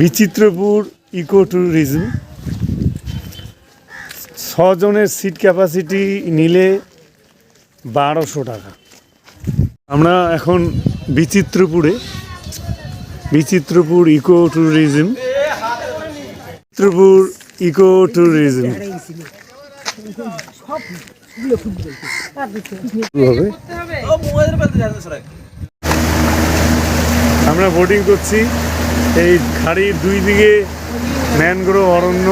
Bichitrapur eco tourism ছজনের seat capacity নিলে বারোশো টাকা। আমরা এখন বিচিত্রপুরে, Bichitrapur eco tourism Bichitrapur eco tourism আমরা বোটিং করছি। এই খাড়ির দুই দিকে ম্যানগ্রোভ অরণ্য।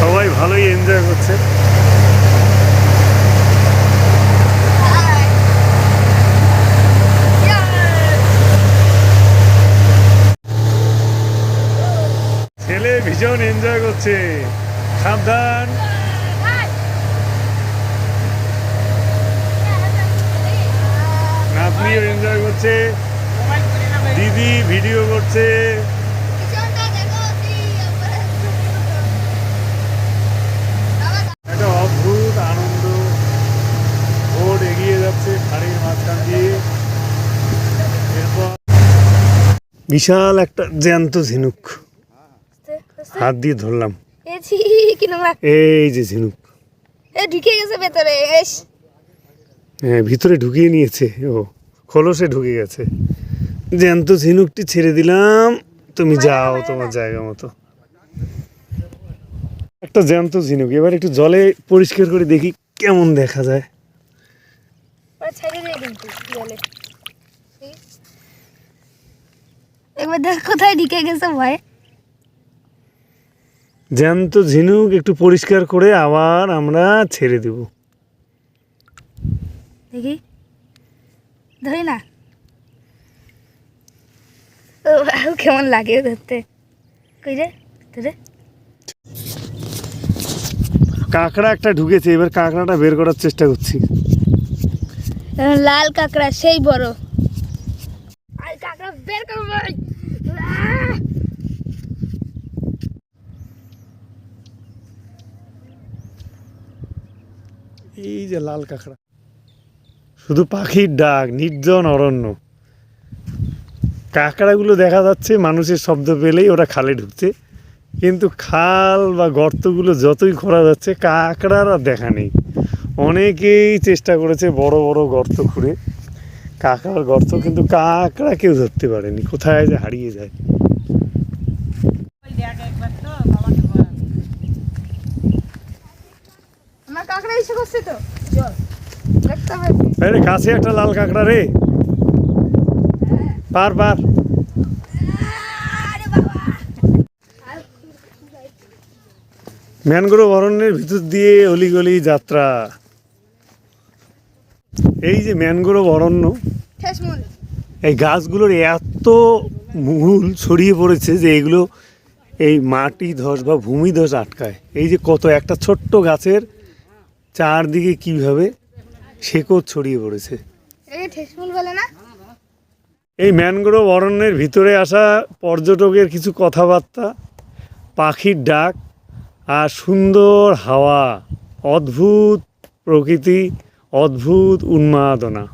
সবাই ভালোই এনজয় করছে। ছেলে ভীষণ এনজয় করছে। সাবধান। নাতনিও এনজয় করছে দিদি ভিডিও করছে। একটা অদ্ভুত আনন্দ। বোট এগিয়ে যাচ্ছে খাড়ির মাঝখান দিয়ে। এরপর বিশাল একটা জ্যান্ত ঝিনুক। হাত দিয়ে ধরলাম। এই যে ঝিনুক। এ ঢুকে গেছে ভেতরে হ্যাঁ ভিতরে ঢুকিয়ে নিয়েছে ও। খোলসে ঢুকে গেছে। জ্যান্ত ঝিনুকটি ছেড়ে দিলাম তুমি যাও তোমার জায়গা মতো। একটা জ্যান্ত ঝিনুক এবার একটু জলে পরিষ্কার করে দেখি কেমন দেখা যায়। একবার দেখ কোথায় ঢুকে গেছে ভয় জ্যান্ত ঝিনুক একটু পরিষ্কার করে আবার আমরা ছেড়ে দেব। দেখি। ধরি না। ও বাউ, কেমন লাগে ধরতে? কই রে? ধরে। কাঁকড়া একটা ঢুকেছে এবার কাঁকড়াটা বের করার চেষ্টা করছি। লাল কাঁকড়া সেই বড়। আর কাঁকড়া বের করব! এই যে লাল কাঁকড়া। শুধু পাখির ডাক, নির্জন অরণ্য। কাঁকড়াগুলো দেখা যাচ্ছে, মানুষের শব্দ পেলেই ওরা খালে ঢুকছে। কিন্তু খাল বা গর্তগুলো যতই খোঁড়া যাচ্ছে, কাঁকড়ার আর দেখা নেই। অনেকেই চেষ্টা করেছে বড় বড় গর্ত খুঁড়ে। কাঁকড়ার গর্ত কিন্তু কাঁকড়া কেউ ধরতে পারেনি, কোথায় যে হারিয়ে যায়। কাঁকড়া এসে করছে তো? আরে কাছে একটা লাল কাঁকড়া রে। পার পার। ম্যানগ্রোভ অরণ্যের ভিতর দিয়ে অলিগলি যাত্রা। এই যে ম্যানগ্রোভ অরণ্য এই গাছগুলোর এত মূল ছড়িয়ে পড়েছে যে এগুলো এই মাটি ধস বা ভূমি ধস আটকায়। এই যে কত একটা ছোট্ট গাছের চারদিকে কীভাবে শেকড় ছড়িয়ে পড়েছে। এই বলে না? এই ম্যানগ্রোভ অরণ্যের ভিতরে আসা পর্যটকের কিছু কথাবার্তা পাখির ডাক আর সুন্দর হাওয়া অদ্ভুত প্রকৃতি অদ্ভুত উন্মাদনা।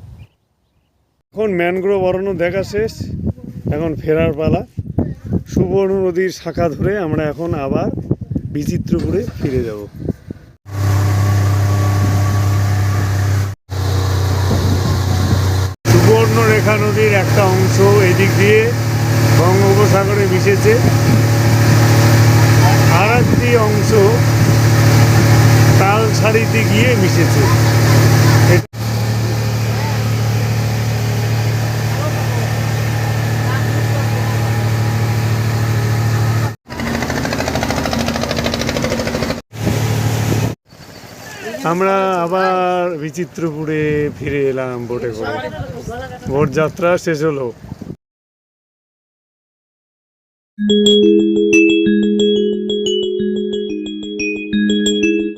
এখন ম্যানগ্রোভ অরণ্য দেখা শেষ এখন ফেরার পালা। সুবর্ণ নদীর শাখা ধরে আমরা এখন আবার বিচিত্রপুরে ফিরে যাব সুবর্ণরেখা নদীর একটা অংশ এদিক দিয়ে বঙ্গোপসাগরে মিশেছে। আর একটি অংশ তাল শাড়িতে গিয়ে মিশেছে। আমরা আবার বিচিত্রপুরে ফিরে এলাম বোটে করে। বোট যাত্রা শেষ হলো।